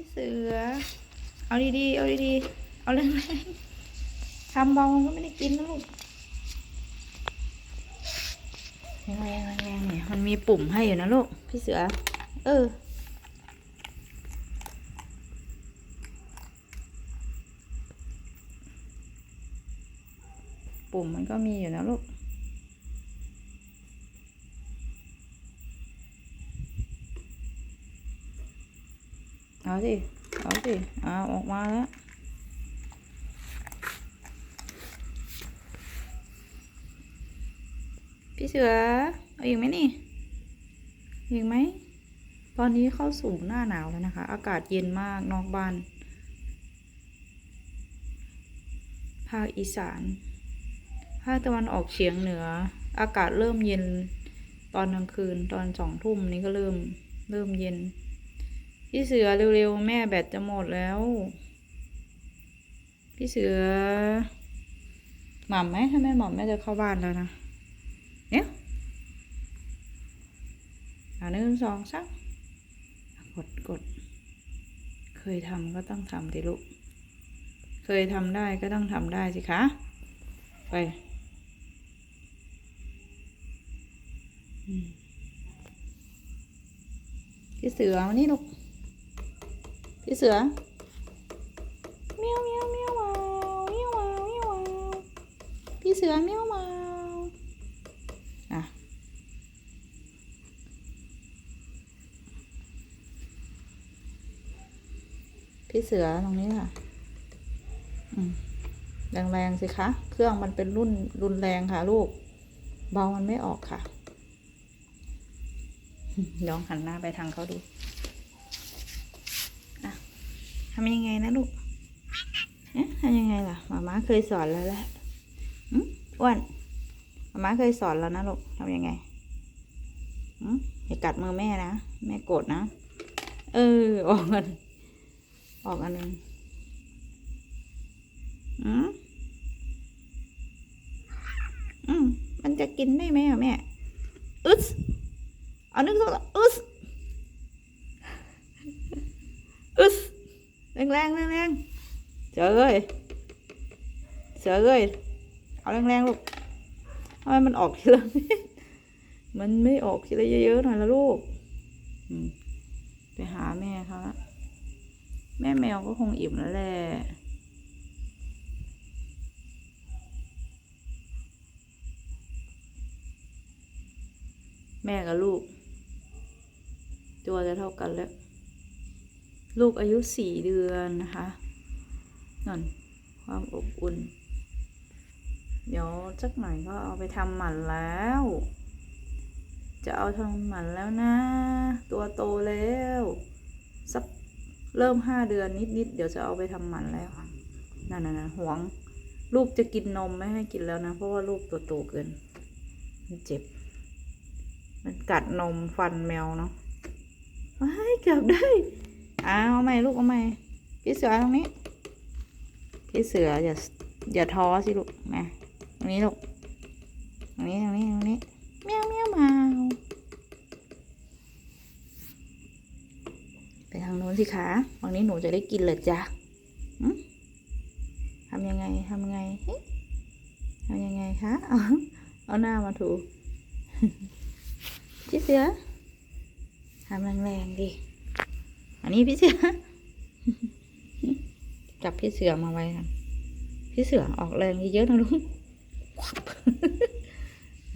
ี่เสือ เอาดีๆ เอาดีๆ เอาแรงๆทำเบามันก็ไม่ได้กินนะลูกแรงๆแรงๆเนี่ยมันมีปุ่มให้อยู่นะลูก พี่เสือ เออปุ่มมันก็มีอยู่นะลูก เอาสิ เอาสิ เอาออกมาแล้ว พี่เสือ เอาอีกไหมนี่เอาอีกไหม ตอนนี้เข้าสู่หน้าหนาวแล้วนะคะ อากาศเย็นมากนอกบ้าน ภาคอีสาน ภาคตะวันออกเฉียงเหนือ อากาศเริ่มเย็นตอนกลางคืนตอนสองทุ่มนี้ก็เริ่มเริ่มเย็น พี่เสือเร็วๆ แม่แบตจะหมดแล้ว พี่เสือ หม่ำไหมถ้าแม่หม่ำแม่จะเข้าบ้านแล้วนะ เนี่ยอ่าหนึ่งสองสามกดกด เคยทำก็ต้องทำดิลูก เคยทำได้ก็ต้องทำได้สิคะ ไปพี่เสือมานี่ลูก พี่เสือเมียวเมียวเมียววาวเมียววาวเมียววาวพี่เสือเมียววาวอะพี่เสือตรงนี้ค่ะอืมแรงสิคะ เครื่องมันเป็นรุ่นรุนแรงค่ะ ลูก เบามันไม่ออกค่ะลองหันหน้าไปทางเขาดูำยังไงนะลูกเอ๊ะทำยังไงล่ะหมาม้าเคยสอนแล้วแหละอือ้วนหมาม้าเคยสอนแล้วนะลูกทำยังไงอืมอย่ากัดมือแม่นะ แม่โกรธนะ เออ ออกกันออกอันหนึ่งอืมอืมมันจะกินได้ไหมอะแม่อึสเอานึกสองอึสอึสแรงแรงแรงแรงเสือเอ้ยเสือเอ้ยเอาแรงแรงลูกทำไมมันออกทีละมันไม่ออกทีละเยอะๆหน่อยละลูกไปหาแม่เขาละแม่แมวก็คงอิ่มแล้วแหละแม่กับลูก ตัวจะเท่ากันแล้ว ลูกอายุสี่เดือนนะคะนั่นความอบอุ่น เดี๋ยวสักหน่อยก็เอาไปทำหมันแล้ว จะเอาทำหมันแล้วนะ ตัวโตแล้วสักเริ่มห้าเดือนนิดๆเดี๋ยวจะเอาไปทำหมันแล้วนั่นน่วง ลูกจะกินนมไม่ให้กินแล้วนะ เพราะว่าลูกตัวโตเกิน มันเจ็บ มันกัดนมฟันแมวเนาะว้ายเกือบได้ อาเอาใหม่ลูกเอาใหม่พี่เสือตรงนี้ พี่เสืออย่าอย่าท้อสิลูกมาตรงนี้ลูกตรงนี้ตรงนี้ตรงนี้เมียวเมียวมาไปทางโน้นสิคะวันนี้หนูจะได้กินเหรอจ๊ะทำยังไงทำยังไงทำยังไงคะเอาเอาหน้ามาถูพี่เสือทำแรงๆดิ อันนี้พี่เสือ จับพี่เสือมาไว้ค่ะ พี่เสือออกแรงเยอะๆนะลุง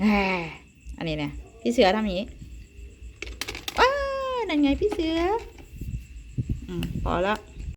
แหมอันนี้เนี่ยพี่เสือทำอย่างนี้ว้านั่นไงพี่เสือ อืมพอแล้ว